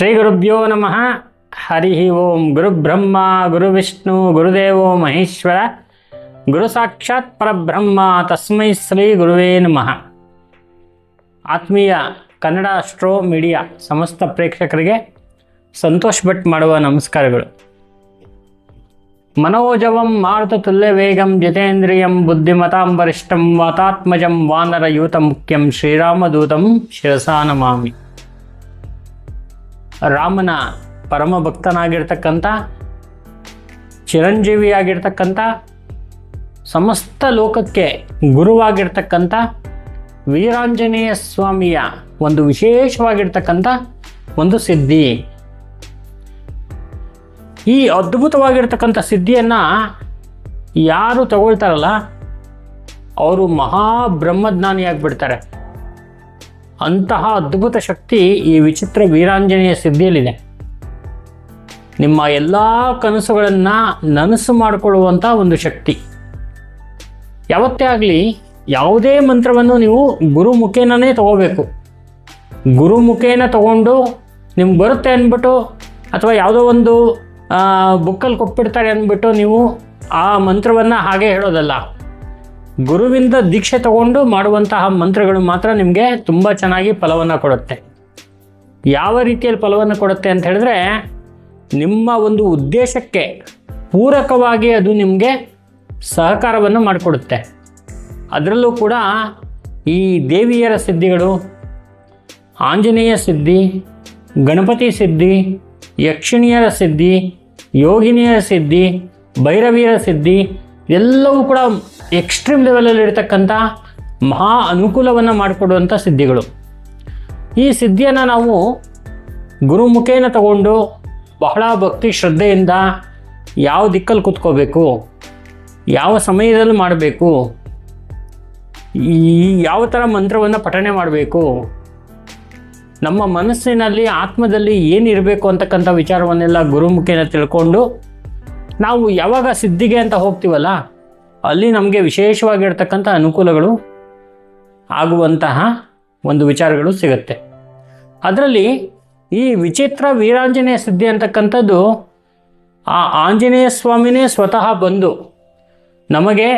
ಶ್ರೀ ಗುರುಭ್ಯೋ ನಮಃ. ಹರಿ ಓಂ ಗುರುಬ್ರಹ್ಮ ಗುರುವಿಷ್ಣು ಗುರುದೇವೋ ಮಹೇಶ್ವರ. ಗುರು ಸಾಕ್ಷಾತ್ ಪರಬ್ರಹ್ಮ, ತಸ್ಮೈ ಶ್ರೀ ಗುರುವೇ ನಮಃ. ಆತ್ಮೀಯ ಕನ್ನಡ ಅಸ್ಟ್ರೋ ಮೀಡಿಯಾ ಸಮಸ್ತ ಪ್ರೇಕ್ಷಕರಿಗೆ ಸಂತೋಷ್ ಭಟ್ ಮಾಡುವ ನಮಸ್ಕಾರಗಳು. ಮನೋಜವಂ ಮಾರುತ ತುಲ್ಯ ವೇಗಂ ಜಿತೇಂದ್ರಿಯಂ ಬುದ್ಧಿಮತಾಂ ವರಿಷ್ಠಂ ವಾತಾತ್ಮಜಂ ವಾನರ ಯೂತ ಮುಖ್ಯಂ ಶ್ರೀರಾಮದೂತಂ ಶಿರಸಾ ನಮಾಮಿ. ರಾಮನ ಪರಮ ಭಕ್ತನಾಗಿರ್ತಕ್ಕಂಥ ಚಿರಂಜೀವಿಯಾಗಿರ್ತಕ್ಕಂಥ, ಸಮಸ್ತ ಲೋಕಕ್ಕೆ ಗುರುವಾಗಿರ್ತಕ್ಕಂಥ, ವೀರಾಂಜನೇಯ ಸ್ವಾಮಿಯ ಒಂದು ವಿಶೇಷವಾಗಿರ್ತಕ್ಕಂಥ ಒಂದು ಸಿದ್ಧಿ. ಈ ಅದ್ಭುತವಾಗಿರ್ತಕ್ಕಂಥ ಸಿದ್ಧಿಯನ್ನು ಯಾರು ತಗೊಳ್ತಾರಲ್ಲ, ಅವರು ಮಹಾಬ್ರಹ್ಮಜ್ಞಾನಿಯಾಗ್ಬಿಡ್ತಾರೆ. ಅಂತಹ ಅದ್ಭುತ ಶಕ್ತಿ ಈ ವಿಚಿತ್ರ ವೀರಾಂಜನೇಯ ಸಿದ್ಧಿಯಲ್ಲಿದೆ. ನಿಮ್ಮ ಎಲ್ಲ ಕನಸುಗಳನ್ನು ನನಸು ಮಾಡಿಕೊಳ್ಳುವಂಥ ಒಂದು ಶಕ್ತಿ. ಯಾವತ್ತೇ ಆಗಲಿ ಯಾವುದೇ ಮಂತ್ರವನ್ನು ನೀವು ಗುರು ಮುಖೇನನೇ ತಗೋಬೇಕು. ಗುರು ಮುಖೇನ ತಗೊಂಡು ನಿಮ್ಗೆ ಬರುತ್ತೆ ಅಂದ್ಬಿಟ್ಟು ಅಥವಾ ಯಾವುದೋ ಒಂದು ಬುಕ್ಕಲ್ಲಿ ಕೊಟ್ಬಿಡ್ತಾರೆ ಅಂದ್ಬಿಟ್ಟು ನೀವು ಆ ಮಂತ್ರವನ್ನು ಹಾಗೆ ಹೇಳೋದಲ್ಲ. ಗುರುವಿಂದ ದೀಕ್ಷೆ ತಗೊಂಡು ಮಾಡುವಂತಹ ಮಂತ್ರಗಳು ಮಾತ್ರ ನಿಮಗೆ ತುಂಬ ಚೆನ್ನಾಗಿ ಫಲವನ್ನು ಕೊಡುತ್ತೆ. ಯಾವ ರೀತಿಯಲ್ಲಿ ಫಲವನ್ನು ಕೊಡುತ್ತೆ ಅಂತ ಹೇಳಿದ್ರೆ, ನಿಮ್ಮ ಒಂದು ಉದ್ದೇಶಕ್ಕೆ ಪೂರಕವಾಗಿ ಅದು ನಿಮಗೆ ಸಹಕಾರವನ್ನು ಮಾಡಿಕೊಡುತ್ತೆ. ಅದರಲ್ಲೂ ಕೂಡ ಈ ದೇವಿಯರ ಸಿದ್ಧಿಗಳು, ಆಂಜನೇಯ ಸಿದ್ಧಿ, ಗಣಪತಿ ಸಿದ್ಧಿ, ಯಕ್ಷಿಣಿಯರ ಸಿದ್ಧಿ, ಯೋಗಿನಿಯರ ಸಿದ್ಧಿ ಭೈರವಿಯರ ಸಿದ್ಧಿ ಎಲ್ಲವೂ ಕೂಡ ಎಕ್ಸ್ಟ್ರೀಮ್ ಲೆವೆಲಲ್ಲಿ ಇರತಕ್ಕಂಥ ಮಹಾ ಅನುಕೂಲವನ್ನು ಮಾಡಿಕೊಡುವಂಥ ಸಿದ್ಧಿಗಳು. ಈ ಸಿದ್ಧಿಯನ್ನು ನಾವು ಗುರುಮುಖೇನ ತಗೊಂಡು ಬಹಳ ಭಕ್ತಿ ಶ್ರದ್ಧೆಯಿಂದ ಯಾವ ದಿಕ್ಕಲ್ಲಿ ಕೂತ್ಕೋಬೇಕು, ಯಾವ ಸಮಯದಲ್ಲಿ ಮಾಡಬೇಕು, ಈ ಯಾವ ಥರ ಮಂತ್ರವನ್ನು ಪಠನೆ ಮಾಡಬೇಕು, ನಮ್ಮ ಮನಸ್ಸಿನಲ್ಲಿ, ಆತ್ಮದಲ್ಲಿ ಏನಿರಬೇಕು ಅಂತಕ್ಕಂಥ ವಿಚಾರವನ್ನೆಲ್ಲ ಗುರುಮುಖೇನ ತಿಳ್ಕೊಂಡು ನಾವು ಯಾವಾಗ ಸಿದ್ಧಿಗೆ ಅಂತ ಹೋಗ್ತೀವಲ್ಲ ಅಲ್ಲಿ ನಮಗೆ ವಿಶೇಷವಾಗಿರ್ತಕ್ಕಂಥ ಅನುಕೂಲಗಳು ಆಗುವಂತಹ ಒಂದು ವಿಚಾರಗಳು ಸಿಗುತ್ತೆ. ಅದರಲ್ಲಿ ಈ ವಿಚಿತ್ರ ವೀರಾಂಜನೇಯ ಸಿದ್ಧಿ ಅಂತಕ್ಕಂಥದ್ದು, ಆ ಆಂಜನೇಯ ಸ್ವಾಮಿನೇ ಸ್ವತಃ ಬಂದು ನಮಗೆ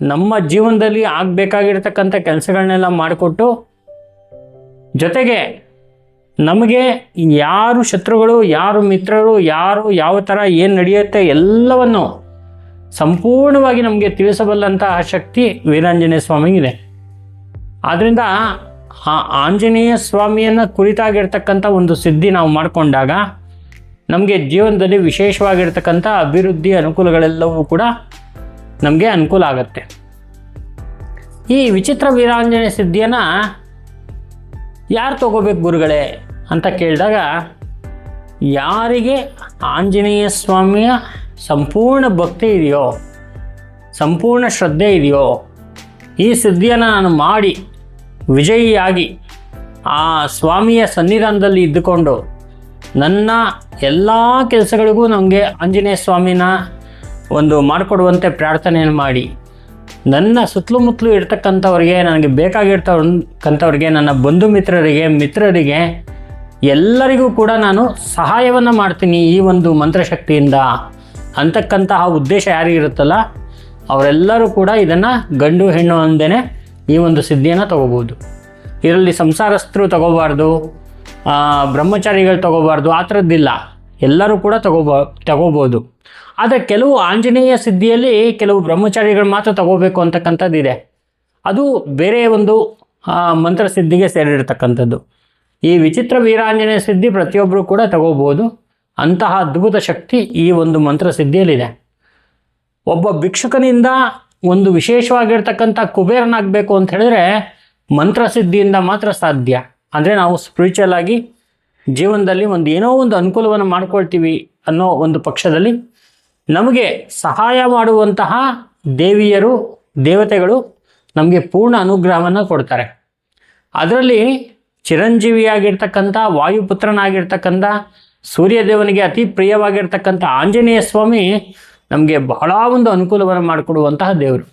ನಮ್ಮ ಜೀವನದಲ್ಲಿ ಆಗಬೇಕಾಗಿರ್ತಕ್ಕಂಥ ಕೆಲಸಗಳನ್ನೆಲ್ಲ ಮಾಡಿಕೊಟ್ಟು, ಜೊತೆಗೆ ನಮಗೆ ಯಾರು ಶತ್ರುಗಳು, ಯಾರು ಮಿತ್ರರು, ಯಾರು ಯಾವ ಥರ ಏನು ನಡೆಯುತ್ತೆ ಎಲ್ಲವನ್ನು ಸಂಪೂರ್ಣವಾಗಿ ನಮಗೆ ತಿಳಿಸಬಲ್ಲಂತಹ ಶಕ್ತಿ ವೀರಾಂಜನೇಯ ಸ್ವಾಮಿಗಿದೆ. ಆದ್ದರಿಂದ ಆ ಆಂಜನೇಯ ಸ್ವಾಮಿಯನ್ನು ಕುರಿತಾಗಿರ್ತಕ್ಕಂಥ ಒಂದು ಸಿದ್ಧಿ ನಾವು ಮಾಡಿಕೊಂಡಾಗ ನಮಗೆ ಜೀವನದಲ್ಲಿ ವಿಶೇಷವಾಗಿರ್ತಕ್ಕಂಥ ಅಭಿವೃದ್ಧಿ ಅನುಕೂಲಗಳೆಲ್ಲವೂ ಕೂಡ ನಮಗೆ ಅನುಕೂಲ ಆಗುತ್ತೆ. ಈ ವಿಚಿತ್ರ ವೀರಾಂಜನೇಯ ಸಿದ್ಧಿಯನ್ನು ಯಾರು ತಗೋಬೇಕು ಗುರುಗಳೇ ಅಂತ ಕೇಳಿದಾಗ ಯಾರಿಗೆ ಆಂಜನೇಯ ಸ್ವಾಮಿಯ ಸಂಪೂರ್ಣ ಭಕ್ತಿ ಇದೆಯೋ, ಸಂಪೂರ್ಣ ಶ್ರದ್ಧೆ ಇದೆಯೋ, ಈ ಸುದ್ದಿಯನ್ನು ನಾನು ಮಾಡಿ ವಿಜಯಿಯಾಗಿ ಆ ಸ್ವಾಮಿಯ ಸನ್ನಿಧಾನದಲ್ಲಿ ಇದ್ದುಕೊಂಡು ನನ್ನ ಎಲ್ಲ ಕೆಲಸಗಳಿಗೂ ನನಗೆ ಆಂಜನೇಯ ಸ್ವಾಮಿನ ಒಂದು ಮಾಡಿಕೊಡುವಂತೆ ಪ್ರಾರ್ಥನೆಯನ್ನು ಮಾಡಿ, ನನ್ನ ಸುತ್ತಲೂ ಮುತ್ತಲೂ ಇರ್ತಕ್ಕಂಥವ್ರಿಗೆ, ನನಗೆ ಬೇಕಾಗಿರ್ತಕ್ಕಂಥವ್ರಿಗೆ, ನನ್ನ ಬಂಧು ಮಿತ್ರರಿಗೆ ಮಿತ್ರರಿಗೆ ಎಲ್ಲರಿಗೂ ಕೂಡ ನಾನು ಸಹಾಯವನ್ನು ಮಾಡ್ತೀನಿ ಈ ಒಂದು ಮಂತ್ರಶಕ್ತಿಯಿಂದ. ಅಂತಕ್ಕಂತಹ ಉದ್ದೇಶ ಯಾರಿಗಿರುತ್ತಲ್ಲ, ಅವರೆಲ್ಲರೂ ಕೂಡ ಇದನ್ನು ಗಂಡು ಹೆಣ್ಣು ಅಂದೇ ಈ ಒಂದು ಸಿದ್ಧಿಯನ್ನು ತಗೋಬೋದು ಇದರಲ್ಲಿ ಸಂಸಾರಸ್ಥರು ತಗೋಬಾರ್ದು ಬ್ರಹ್ಮಚಾರಿಗಳು ತಗೋಬಾರ್ದು, ಆ ಥರದ್ದಿಲ್ಲ. ಎಲ್ಲರೂ ಕೂಡ ತಗೋಬೋ ತಗೋಬೋದು ಆದರೆ ಕೆಲವು ಆಂಜನೇಯ ಸಿದ್ಧಿಯಲ್ಲಿ ಕೆಲವು ಬ್ರಹ್ಮಚಾರಿಗಳು ಮಾತ್ರ ತಗೋಬೇಕು ಅಂತಕ್ಕಂಥದ್ದಿದೆ ಅದು ಬೇರೆ ಒಂದು ಮಂತ್ರ ಸಿದ್ಧಿಗೆ ಸೇರಿರ್ತಕ್ಕಂಥದ್ದು. ಈ ವಿಚಿತ್ರ ವೀರಾಂಜನೇಯ ಸಿದ್ಧಿ ಪ್ರತಿಯೊಬ್ಬರು ಕೂಡ ತಗೋಬೋದು ಅಂತಹ ಅದ್ಭುತ ಶಕ್ತಿ ಈ ಒಂದು ಮಂತ್ರ ಸಿದ್ಧಿಯಲ್ಲಿದೆ. ಒಬ್ಬ ಭಿಕ್ಷುಕನಿಂದ ಒಂದು ವಿಶೇಷವಾಗಿರ್ತಕ್ಕಂಥ ಕುಬೇರನಾಗಬೇಕು ಅಂತ ಹೇಳಿದ್ರೆ ಮಂತ್ರಸಿದ್ಧಿಯಿಂದ ಮಾತ್ರ ಸಾಧ್ಯ. ಅಂದರೆ ನಾವು ಸ್ಪಿರಿಚುವಲ್ ಆಗಿ ಜೀವನದಲ್ಲಿ ಒಂದು ಏನೋ ಒಂದು ಅನುಕೂಲವನ್ನು ಮಾಡಿಕೊಳ್ತೀವಿ ಅನ್ನೋ ಒಂದು ಪಕ್ಷದಲ್ಲಿ ನಮಗೆ ಸಹಾಯ ಮಾಡುವಂತಹ ದೇವಿಯರು, ದೇವತೆಗಳು ನಮಗೆ ಪೂರ್ಣ ಅನುಗ್ರಹವನ್ನು ಕೊಡ್ತಾರೆ. ಅದರಲ್ಲಿ ಚಿರಂಜೀವಿಯಾಗಿರ್ತಕ್ಕಂಥ ವಾಯುಪುತ್ರನಾಗಿರ್ತಕ್ಕಂಥ ಸೂರ್ಯದೇವನಿಗೆ ಅತಿ ಪ್ರಿಯವಾಗಿರ್ತಕ್ಕಂಥ ಆಂಜನೇಯ ಸ್ವಾಮಿ ನಮಗೆ ಬಹಳ ಒಂದು ಅನುಕೂಲವನ್ನು ಮಾಡಿಕೊಡುವಂತಹ ದೇವರು.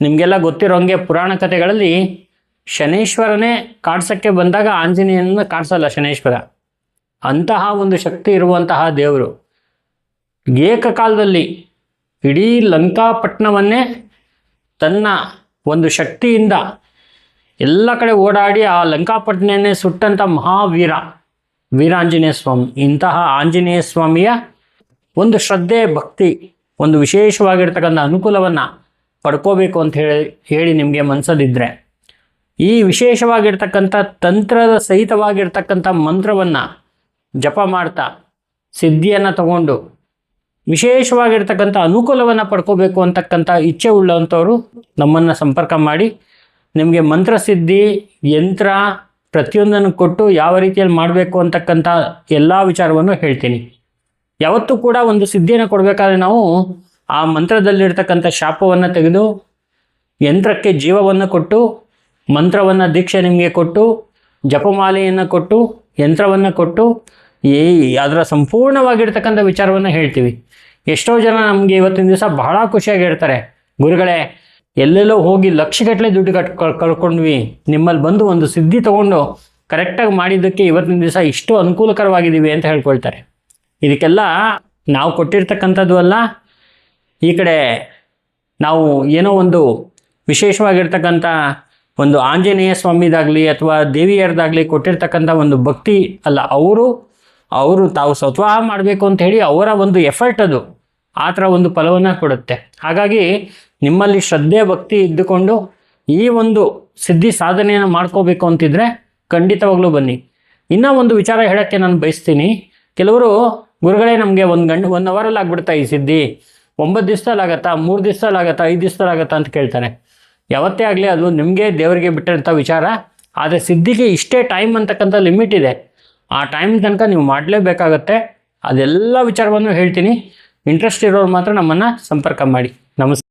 ನಿಮಗೆಲ್ಲ ಗೊತ್ತಿರೋಂಗೆ ಪುರಾಣ ಕಥೆಗಳಲ್ಲಿ ಶನೇಶ್ವರನೇ ಕಾಡ್ಸೋಕ್ಕೆ ಬಂದಾಗ ಆಂಜನೇಯನ ಕಾಡ್ಸಲ್ಲ ಶನೇಶ್ವರ. ಅಂತಹ ಒಂದು ಶಕ್ತಿ ಇರುವಂತಹ ದೇವರು. ಏಕಕಾಲದಲ್ಲಿ ಇಡೀ ಲಂಕಾಪಟ್ಟಣವನ್ನೇ ತನ್ನ ಒಂದು ಶಕ್ತಿಯಿಂದ ಎಲ್ಲ ಕಡೆ ಓಡಾಡಿ ಆ ಲಂಕಾಪಟ್ಟಣನೇ ಸುಟ್ಟಂಥ ಮಹಾವೀರ. ವೀರಾಂಜನೇಯ ಸ್ವಾಮಿ ಇಂತಹ ಆಂಜನೇಯ ಸ್ವಾಮಿಯ ಒಂದು ಶ್ರದ್ಧೆ, ಭಕ್ತಿ, ಒಂದು ವಿಶೇಷವಾಗಿರ್ತಕ್ಕಂಥ ಅನುಕೂಲವನ್ನು ಪಡ್ಕೋಬೇಕು ಅಂತ ಹೇಳಿ ಹೇಳಿ ನಿಮಗೆ ಮನಸ್ಸಲ್ಲಿದ್ದರೆ ಈ ವಿಶೇಷವಾಗಿರ್ತಕ್ಕಂಥ ತಂತ್ರದ ಸಹಿತವಾಗಿರ್ತಕ್ಕಂಥ ಮಂತ್ರವನ್ನು ಜಪ ಮಾಡ್ತಾ, ಸಿದ್ಧಿಯನ್ನು ತಗೊಂಡು, ವಿಶೇಷವಾಗಿರ್ತಕ್ಕಂಥ ಅನುಕೂಲವನ್ನು ಪಡ್ಕೋಬೇಕು ಅಂತಕ್ಕಂಥ ಇಚ್ಛೆ ಉಳ್ಳಂಥವರು ನಮ್ಮನ್ನು ಸಂಪರ್ಕ ಮಾಡಿ, ನಿಮಗೆ ಮಂತ್ರಸಿದ್ಧಿ, ಯಂತ್ರ ಪ್ರತಿಯೊಂದನ್ನು ಕೊಟ್ಟು ಯಾವ ರೀತಿಯಲ್ಲಿ ಮಾಡಬೇಕು ಅಂತಕ್ಕಂಥ ಎಲ್ಲ ವಿಚಾರವನ್ನು ಹೇಳ್ತೀನಿ. ಯಾವತ್ತೂ ಕೂಡ ಒಂದು ಸಿದ್ಧಿಯನ್ನು ಕೊಡಬೇಕಾದ್ರೆ ನಾವು ಆ ಮಂತ್ರದಲ್ಲಿರ್ತಕ್ಕಂಥ ಶಾಪವನ್ನು ತೆಗೆದು, ಯಂತ್ರಕ್ಕೆ ಜೀವವನ್ನು ಕೊಟ್ಟು, ಮಂತ್ರವನ್ನು ದೀಕ್ಷೆ ನಿಮಗೆ ಕೊಟ್ಟು, ಜಪಮಾಲೆಯನ್ನು ಕೊಟ್ಟು, ಯಂತ್ರವನ್ನು ಕೊಟ್ಟು, ಈ ಅದರ ಸಂಪೂರ್ಣವಾಗಿರ್ತಕ್ಕಂಥ ವಿಚಾರವನ್ನು ಹೇಳ್ತೀವಿ. ಎಷ್ಟೋ ಜನ ನಮಗೆ ಇವತ್ತಿನ ದಿವಸ ಬಹಳ ಖುಷಿಯಾಗಿ ಹೇಳ್ತಾರೆ. ಗುರುಗಳೇ ಎಲ್ಲೆಲ್ಲೋ ಹೋಗಿ ಲಕ್ಷಗಟ್ಟಲೆ ದುಡ್ಡು ಕಟ್ ಕಳ್ಕೊಂಡ್ವಿ. ನಿಮ್ಮಲ್ಲಿ ಬಂದು ಒಂದು ಸಿದ್ಧಿ ತಗೊಂಡು ಕರೆಕ್ಟಾಗಿ ಮಾಡಿದ್ದಕ್ಕೆ ಇವತ್ತಿನ ದಿವಸ ಇಷ್ಟು ಅನುಕೂಲಕರವಾಗಿದ್ದೀವಿ ಅಂತ ಹೇಳ್ಕೊಳ್ತಾರೆ. ಇದಕ್ಕೆಲ್ಲ ನಾವು ಕೊಟ್ಟಿರ್ತಕ್ಕಂಥದ್ದು ಅಲ್ಲ, ಈ ಕಡೆ ನಾವು ಏನೋ ಒಂದು ವಿಶೇಷವಾಗಿರ್ತಕ್ಕಂಥ ಒಂದು ಆಂಜನೇಯ ಸ್ವಾಮಿದಾಗಲಿ ಅಥವಾ ದೇವಿಯರ್ದಾಗಲಿ ಕೊಟ್ಟಿರ್ತಕ್ಕಂಥ ಒಂದು ಭಕ್ತಿ ಅಲ್ಲ, ಅವರು ಅವರು ತಾವು ಸ್ವತಃ ಮಾಡಬೇಕು ಅಂತ ಹೇಳಿ ಅವರ ಒಂದು ಎಫರ್ಟ್ ಅದು, ಆ ಥರ ಒಂದು ಫಲವನ್ನು ಕೊಡುತ್ತೆ. ಹಾಗಾಗಿ ನಿಮ್ಮಲ್ಲಿ ಶ್ರದ್ಧೆ, ಭಕ್ತಿ ಇದ್ದುಕೊಂಡು ಈ ಒಂದು ಸಿದ್ಧಿ ಸಾಧನೆಯನ್ನು ಮಾಡ್ಕೋಬೇಕು ಅಂತಿದ್ರೆ ಖಂಡಿತವಾಗ್ಲೂ ಬನ್ನಿ. ಇನ್ನೂ ಒಂದು ವಿಚಾರ ಹೇಳೋಕ್ಕೆ ನಾನು ಬಯಸ್ತೀನಿ. ಕೆಲವರು, ಗುರುಗಳೇ ನಮಗೆ ಒಂದು ಗಂಟೆ ಒನ್ ಅವರಲ್ಲಿ ಆಗ್ಬಿಡ್ತಾ ಈ ಸಿದ್ಧಿ. ಒಂಬತ್ತು ದಿವ್ಸದಲ್ಲಿ ಆಗತ್ತಾ, ಮೂರು ದಿವ್ಸದಲ್ಲಿ ಆಗತ್ತಾ, ಐದು ದಿವ್ಸದಲ್ಲಿ ಆಗತ್ತಾ ಅಂತ ಕೇಳ್ತಾರೆ. ಯಾವತ್ತೇ ಆಗಲಿ ಅದು ನಿಮಗೆ, ದೇವರಿಗೆ ಬಿಟ್ಟಿರೋಂಥ ವಿಚಾರ. ಆದರೆ ಸಿದ್ಧಿಗೆ ಇಷ್ಟೇ ಟೈಮ್ ಅಂತಕ್ಕಂಥ ಲಿಮಿಟ್ ಇದೆ. ಆ ಟೈಮ್ ತನಕ ನೀವು ಮಾಡಲೇಬೇಕಾಗತ್ತೆ. ಅದೆಲ್ಲ ವಿಚಾರವನ್ನು ಹೇಳ್ತೀನಿ. ಇಂಟ್ರೆಸ್ಟ್ ಇರೋರು ಮಾತ್ರ ನಮ್ಮನ್ನು ಸಂಪರ್ಕ ಮಾಡಿ. ನಮಸ್ತೆ